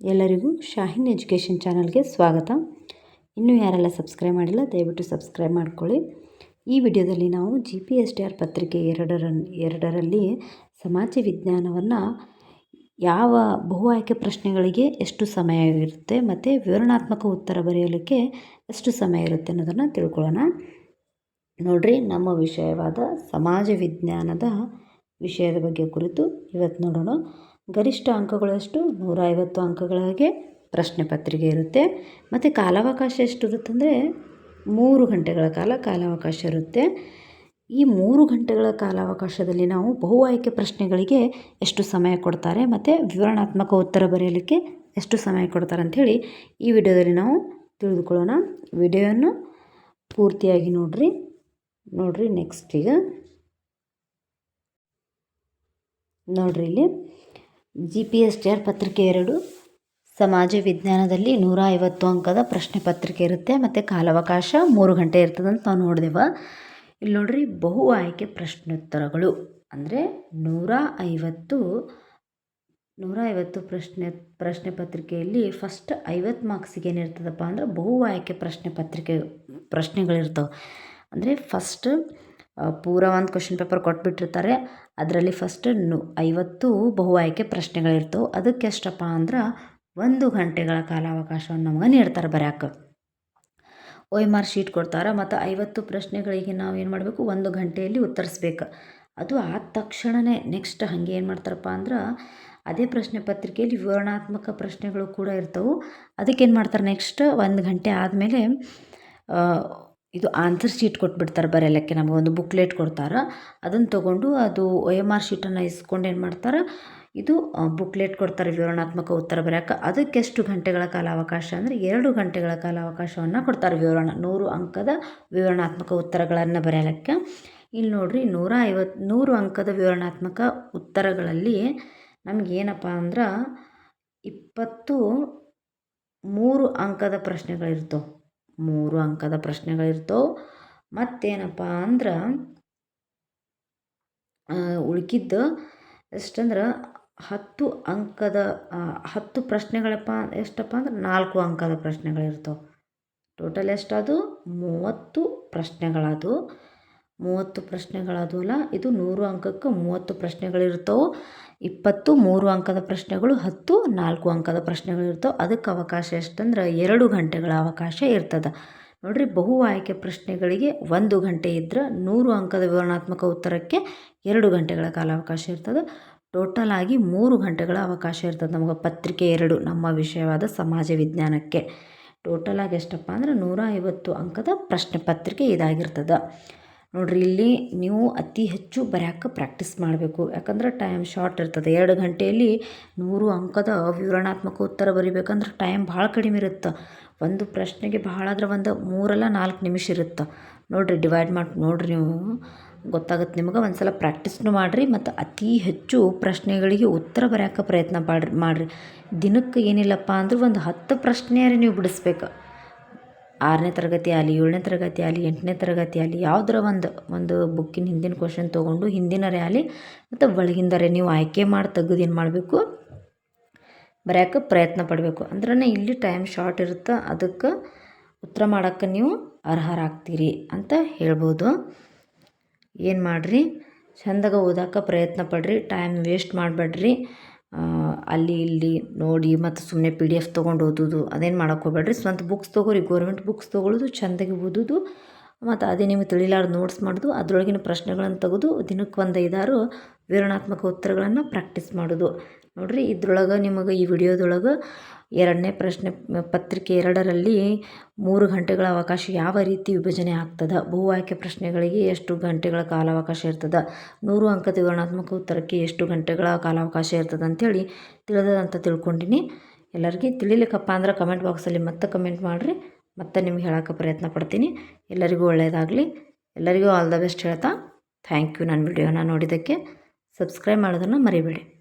ಎಲ್ಲರಿಗೂ ಶಾಹಿನ್ ಎಜುಕೇಷನ್ ಚಾನಲ್ಗೆ ಸ್ವಾಗತ. ಇನ್ನೂ ಯಾರೆಲ್ಲ ಸಬ್ಸ್ಕ್ರೈಬ್ ಮಾಡಿಲ್ಲ, ದಯವಿಟ್ಟು ಸಬ್ಸ್ಕ್ರೈಬ್ ಮಾಡಿಕೊಳ್ಳಿ. ಈ ವಿಡಿಯೋದಲ್ಲಿ ನಾವು G P S T R ಪತ್ರಿಕೆ ಎರಡರ ಎರಡರಲ್ಲಿ ಸಮಾಜ ವಿಜ್ಞಾನವನ್ನು ಯಾವ ಬಹು ಆಯ್ಕೆ ಪ್ರಶ್ನೆಗಳಿಗೆ ಎಷ್ಟು ಸಮಯ ಇರುತ್ತೆ ಮತ್ತು ವಿವರಣಾತ್ಮಕ ಉತ್ತರ ಬರೆಯಲಿಕ್ಕೆ ಎಷ್ಟು ಸಮಯ ಇರುತ್ತೆ ಅನ್ನೋದನ್ನು ತಿಳ್ಕೊಳ್ಳೋಣ. ನೋಡಿರಿ, ನಮ್ಮ ವಿಷಯವಾದ ಸಮಾಜ ವಿಜ್ಞಾನದ ವಿಷಯದ ಬಗ್ಗೆ ಕುರಿತು ಇವತ್ತು ನೋಡೋಣ. ಗರಿಷ್ಠ ಅಂಕಗಳಷ್ಟು ನೂರೈವತ್ತು ಅಂಕಗಳಿಗೆ ಪ್ರಶ್ನೆ ಪತ್ರಿಕೆ ಇರುತ್ತೆ. ಮತ್ತು ಕಾಲಾವಕಾಶ ಎಷ್ಟು ಅಂದರೆ ಮೂರು ಗಂಟೆಗಳ ಕಾಲ ಕಾಲಾವಕಾಶ ಇರುತ್ತೆ. ಈ ಮೂರು ಗಂಟೆಗಳ ಕಾಲಾವಕಾಶದಲ್ಲಿ ನಾವು ಬಹು ಆಯ್ಕೆ ಪ್ರಶ್ನೆಗಳಿಗೆ ಎಷ್ಟು ಸಮಯ ಕೊಡ್ತಾರೆ ಮತ್ತು ವಿವರಣಾತ್ಮಕ ಉತ್ತರ ಬರೆಯಲಿಕ್ಕೆ ಎಷ್ಟು ಸಮಯ ಕೊಡ್ತಾರೆ ಅಂಥೇಳಿ ಈ ವಿಡಿಯೋದಲ್ಲಿ ನಾವು ತಿಳಿದುಕೊಳ್ಳೋಣ. ವಿಡಿಯೋವನ್ನು ಪೂರ್ತಿಯಾಗಿ ನೋಡಿರಿ. ನೋಡಿರಿ ನೆಕ್ಸ್ಟ್ ಈಗ. ನೋಡ್ರಿ ಇಲ್ಲಿ. G P S T R ಪತ್ರಿಕೆ ಎರಡು, ಸಮಾಜ ವಿಜ್ಞಾನದಲ್ಲಿ ನೂರ ಐವತ್ತು ಅಂಕದ ಪ್ರಶ್ನೆ ಪತ್ರಿಕೆ ಇರುತ್ತೆ, ಮತ್ತು ಕಾಲಾವಕಾಶ ಮೂರು ಗಂಟೆ ಇರ್ತದಂತ ನಾವು ನೋಡಿದೆವು. ಇಲ್ಲಿ ನೋಡ್ರಿ, ಬಹು ಆಯ್ಕೆ ಪ್ರಶ್ನೋತ್ತರಗಳು. ಅಂದರೆ ನೂರ ಐವತ್ತು ನೂರ ಐವತ್ತು ಪ್ರಶ್ನೆ ಪ್ರಶ್ನೆ ಪತ್ರಿಕೆಯಲ್ಲಿ ಫಸ್ಟ್ ಐವತ್ತು ಮಾರ್ಕ್ಸಿಗೆ ಏನಿರ್ತದಪ್ಪ ಅಂದ್ರೆ ಬಹು ಆಯ್ಕೆ ಪ್ರಶ್ನೆ ಪತ್ರಿಕೆ ಪ್ರಶ್ನೆಗಳಿರ್ತವೆ. ಅಂದರೆ ಫಸ್ಟ್ ಪೂರ ಒಂದು ಕ್ವಶನ್ ಪೇಪರ್ ಕೊಟ್ಬಿಟ್ಟಿರ್ತಾರೆ. ಅದರಲ್ಲಿ ಫಸ್ಟ್ ನು ಐವತ್ತು ಬಹು ಆಯ್ಕೆ ಪ್ರಶ್ನೆಗಳಿರ್ತವೆ. ಅದಕ್ಕೆ ಎಷ್ಟಪ್ಪ ಅಂದ್ರೆ ಒಂದು ಗಂಟೆಗಳ ಕಾಲಾವಕಾಶವನ್ನು ನಮ್ಗೆ ನೀಡ್ತಾರೆ ಬರ್ಯಾಕೆ. ಒ ಎಂ ಆರ್ ಶೀಟ್ ಕೊಡ್ತಾರೆ. ಮತ್ತು ಐವತ್ತು ಪ್ರಶ್ನೆಗಳಿಗೆ ನಾವು ಏನು ಮಾಡಬೇಕು? ಒಂದು ಗಂಟೆಯಲ್ಲಿ ಉತ್ತರಿಸ್ಬೇಕು. ಅದು ಆದ ತಕ್ಷಣವೇ ನೆಕ್ಸ್ಟ್ ಹಾಗೆ ಏನು ಮಾಡ್ತಾರಪ್ಪ ಅಂದ್ರೆ ಅದೇ ಪ್ರಶ್ನೆ ಪತ್ರಿಕೆಯಲ್ಲಿ ವಿವರಣಾತ್ಮಕ ಪ್ರಶ್ನೆಗಳು ಕೂಡ ಇರ್ತವೆ. ಅದಕ್ಕೇನು ಮಾಡ್ತಾರೆ ನೆಕ್ಸ್ಟ್ ಒಂದು ಗಂಟೆ ಆದಮೇಲೆ ಇದು ಆನ್ಸರ್ ಶೀಟ್ ಕೊಟ್ಬಿಡ್ತಾರೆ ಬರೆಯಲಿಕ್ಕೆ ಒಂದು ಬುಕ್ಲೆಟ್ ಕೊಡ್ತಾರೆ. ಅದನ್ನು ತೊಗೊಂಡು ಅದು ಒ ಎಂ ಆರ್ ಶೀಟನ್ನು ಇಸ್ಕೊಂಡು ಏನು ಮಾಡ್ತಾರೆ? ಇದು ಬುಕ್ಲೆಟ್ ಕೊಡ್ತಾರೆ ವಿವರಣಾತ್ಮಕ ಉತ್ತರ ಬರೆಯೋಕ್ಕೆ ಅದಕ್ಕೆ ಎಷ್ಟು ಗಂಟೆಗಳ ಕಾಲಾವಕಾಶ ಅಂದರೆ ಎರಡು ಗಂಟೆಗಳ ಕಾಲಾವಕಾಶವನ್ನು ಕೊಡ್ತಾರೆ ವಿವರಣ. ನೂರು ಅಂಕದ ವಿವರಣಾತ್ಮಕ ಉತ್ತರಗಳನ್ನು ಬರೆಯಲಿಕ್ಕೆ ಇಲ್ಲಿ ನೋಡಿರಿ, ನೂರ ಐವತ್ತು ನೂರು ಅಂಕದ ವಿವರಣಾತ್ಮಕ ಉತ್ತರಗಳಲ್ಲಿ ನಮಗೇನಪ್ಪ ಅಂದ್ರೆ ಇಪ್ಪತ್ತು ಮೂರು ಅಂಕದ ಪ್ರಶ್ನೆಗಳಿರ್ತವೆ. ಮೂರು ಅಂಕದ ಪ್ರಶ್ನೆಗಳಿರ್ತವೆ. ಮತ್ತೇನಪ್ಪ ಅಂದ್ರೆ ಉಳ್ಕಿದ್ದು ಎಷ್ಟಂದ್ರೆ, ಹತ್ತು ಅಂಕದ ಹತ್ತು ಪ್ರಶ್ನೆಗಳಪ್ಪ, ಎಷ್ಟಪ್ಪ ಅಂದ್ರೆ, ನಾಲ್ಕು ಅಂಕದ ಪ್ರಶ್ನೆಗಳಿರ್ತವೆ. ಟೋಟಲ್ ಎಷ್ಟದು? ಮೂವತ್ತು ಪ್ರಶ್ನೆಗಳದು ಮೂವತ್ತು ಪ್ರಶ್ನೆಗಳಾದವಲ್ಲ ಇದು ನೂರು ಅಂಕಕ್ಕೆ ಮೂವತ್ತು ಪ್ರಶ್ನೆಗಳಿರ್ತವೆ. ಇಪ್ಪತ್ತು, ಮೂರು ಅಂಕದ ಪ್ರಶ್ನೆಗಳು, ಹತ್ತು, ನಾಲ್ಕು ಅಂಕದ ಪ್ರಶ್ನೆಗಳಿರ್ತವೆ. ಅದಕ್ಕೆ ಅವಕಾಶ ಎಷ್ಟಂದ್ರೆ ಎರಡು ಗಂಟೆಗಳ ಅವಕಾಶ ಇರ್ತದೆ. ನೋಡಿರಿ, ಬಹು ಆಯ್ಕೆ ಪ್ರಶ್ನೆಗಳಿಗೆ ಒಂದು ಗಂಟೆ ಇದ್ದರೆ ನೂರು ಅಂಕದ ವಿವರಣಾತ್ಮಕ ಉತ್ತರಕ್ಕೆ ಎರಡು ಗಂಟೆಗಳ ಕಾಲಾವಕಾಶ ಇರ್ತದೆ. ಟೋಟಲ್ ಆಗಿ ಮೂರು ಗಂಟೆಗಳ ಅವಕಾಶ ಇರ್ತದೆ ನಮಗೆ ಪತ್ರಿಕೆ ಎರಡು, ನಮ್ಮ ವಿಷಯವಾದ ಸಮಾಜ ವಿಜ್ಞಾನಕ್ಕೆ. ಟೋಟಲ್ ಆಗಿ ಎಷ್ಟಪ್ಪ ಅಂದ್ರೆ ನೂರ ಐವತ್ತು ಅಂಕದ ಪ್ರಶ್ನೆ ಪತ್ರಿಕೆ ಇದಾಗಿರ್ತದೆ. ನೋಡಿರಿ, ಇಲ್ಲಿ ನೀವು ಅತಿ ಹೆಚ್ಚು ಬರ್ಯಾಕೆ ಪ್ರಾಕ್ಟೀಸ್ ಮಾಡಬೇಕು. ಯಾಕಂದ್ರೆ ಟೈಮ್ ಶಾರ್ಟ್ ಇರ್ತದೆ. ಎರಡು ಗಂಟೆಯಲ್ಲಿ ನೂರು ಅಂಕದ ವಿವರಣಾತ್ಮಕ ಉತ್ತರ ಬರಿಬೇಕಂದ್ರೆ ಟೈಮ್ ಭಾಳ ಕಡಿಮೆ ಇರುತ್ತೆ. ಒಂದು ಪ್ರಶ್ನೆಗೆ ಭಾಳ ಆದ್ರೆ ಒಂದು ಮೂರಲ್ಲ ನಾಲ್ಕು ನಿಮಿಷ ಇರುತ್ತೆ. ನೋಡಿರಿ ಡಿವೈಡ್ ಮಾಡಿ, ನೋಡಿರಿ ನೀವು. ಗೊತ್ತಾಗುತ್ತೆ ನಿಮ್ಗೆ. ಒಂದು ಸಲ ಪ್ರಾಕ್ಟೀಸ್ನು ಮಾಡಿರಿ ಮತ್ತು ಅತಿ ಹೆಚ್ಚು ಪ್ರಶ್ನೆಗಳಿಗೆ ಉತ್ತರ ಬರೆಯೋಕೆ ಪ್ರಯತ್ನ ಮಾಡ್ರಿ ಮಾಡಿರಿ. ದಿನಕ್ಕೆ ಏನಿಲ್ಲಪ್ಪ ಅಂದ್ರೆ ಒಂದು ಹತ್ತು ಪ್ರಶ್ನೆಯಾರೆ ನೀವು ಬಿಡಿಸ್ಬೇಕು. ಆರನೇ ತರಗತಿ ಆಗಲಿ, ಏಳನೇ ತರಗತಿ ಆಗಲಿ, ಎಂಟನೇ ತರಗತಿ ಆಗಲಿ, ಯಾವುದರ ಒಂದು ಒಂದು ಬುಕ್ಕಿನ ಹಿಂದಿನ ಕ್ವಶನ್ ತೊಗೊಂಡು ಹಿಂದಿನರೇ ಆಗಲಿ, ಮತ್ತು ಒಳಗಿಂದರೇ ನೀವು ಆಯ್ಕೆ ಮಾಡಿ ತೆಗೆದು ಏನು ಮಾಡಬೇಕು? ಬರೆಯೋಕೆ ಪ್ರಯತ್ನ ಪಡಬೇಕು. ಅಂದ್ರೆ ಇಲ್ಲಿ ಟೈಮ್ ಶಾರ್ಟ್ ಇರುತ್ತೆ, ಅದಕ್ಕೆ ಉತ್ತರ ಮಾಡೋಕ್ಕೆ ನೀವು ಅರ್ಹರಾಗ್ತೀರಿ ಅಂತ ಹೇಳ್ಬೋದು. ಏನು ಮಾಡಿರಿ? ಚಂದಾಗ ಓದಾಕ ಪ್ರಯತ್ನ ಪಡ್ರಿ ಟೈಮ್ ವೇಸ್ಟ್ ಮಾಡಬೇಡ್ರಿ. ಅಲ್ಲಿ ಇಲ್ಲಿ ನೋಡಿ ಮತ್ತು ಸುಮ್ಮನೆ ಪಿ ಡಿ ಎಫ್ ತೊಗೊಂಡು ಓದೋದು, ಅದೇನು ಮಾಡೋಕ್ಕೆ ಹೋಗ್ಬೇಡ್ರಿ. ಸ್ವಂತ ಬುಕ್ಸ್ ತೊಗೋರಿ ಗೋರ್ಮೆಂಟ್ ಬುಕ್ಸ್ ತೊಗೊಳ್ಳೋದು ಚೆಂದಾಗಿ ಓದೋದು. ಮತ್ತು ಅದೇ ನಿಮಗೆ ತಿಳಿಲಾರ್ದು ನೋಟ್ಸ್ ಮಾಡೋದು, ಅದರೊಳಗಿನ ಪ್ರಶ್ನೆಗಳನ್ನು ತೆಗೆದು ದಿನಕ್ಕೆ ಒಂದು ಐದಾರು ವಿವರಣಾತ್ಮಕ ಉತ್ತರಗಳನ್ನು ಪ್ರಾಕ್ಟೀಸ್ ಮಾಡೋದು. ನೋಡಿರಿ, ಇದ್ರೊಳಗೆ ನಿಮಗೆ ಈ ವಿಡಿಯೋದೊಳಗೆ ಎರಡನೇ ಪ್ರಶ್ನೆ, ಪತ್ರಿಕೆ ಎರಡರಲ್ಲಿ ಮೂರು ಗಂಟೆಗಳ ಅವಕಾಶ ಯಾವ ರೀತಿ ವಿಭಜನೆ ಆಗ್ತದೆ, ಬಹು ಆಯ್ಕೆ ಪ್ರಶ್ನೆಗಳಿಗೆ ಎಷ್ಟು ಗಂಟೆಗಳ ಕಾಲಾವಕಾಶ ಇರ್ತದೆ, ನೂರು ಅಂಕದ ವಿವರಣಾತ್ಮಕ ಉತ್ತರಕ್ಕೆ ಎಷ್ಟು ಗಂಟೆಗಳ ಕಾಲಾವಕಾಶ ಇರ್ತದೆ ಅಂಥೇಳಿ ತಿಳಿದದಂತ ತಿಳ್ಕೊಂಡಿನಿ. ಎಲ್ಲರಿಗೆ ತಿಳಿಲಿಕ್ಕಪ್ಪ ಅಂದ್ರೆ ಕಮೆಂಟ್ ಬಾಕ್ಸಲ್ಲಿ ಮತ್ತೆ ಕಮೆಂಟ್ ಮಾಡಿರಿ. ಮತ್ತೆ ನಿಮ್ಗೆ ಹೇಳೋಕ್ಕೆ ಪ್ರಯತ್ನ ಪಡ್ತೀನಿ. ಎಲ್ಲರಿಗೂ ಒಳ್ಳೆಯದಾಗಲಿ. ಎಲ್ಲರಿಗೂ ಆಲ್ ದ ಬೆಸ್ಟ್ ಹೇಳ್ತಾ ಥ್ಯಾಂಕ್ ಯು ನನ್ನ ವಿಡಿಯೋನ ನೋಡಿದ್ದಕ್ಕೆ. ಸಬ್ಸ್ಕ್ರೈಬ್ ಮಾಡೋದನ್ನು ಮರಿಬೇಡಿ.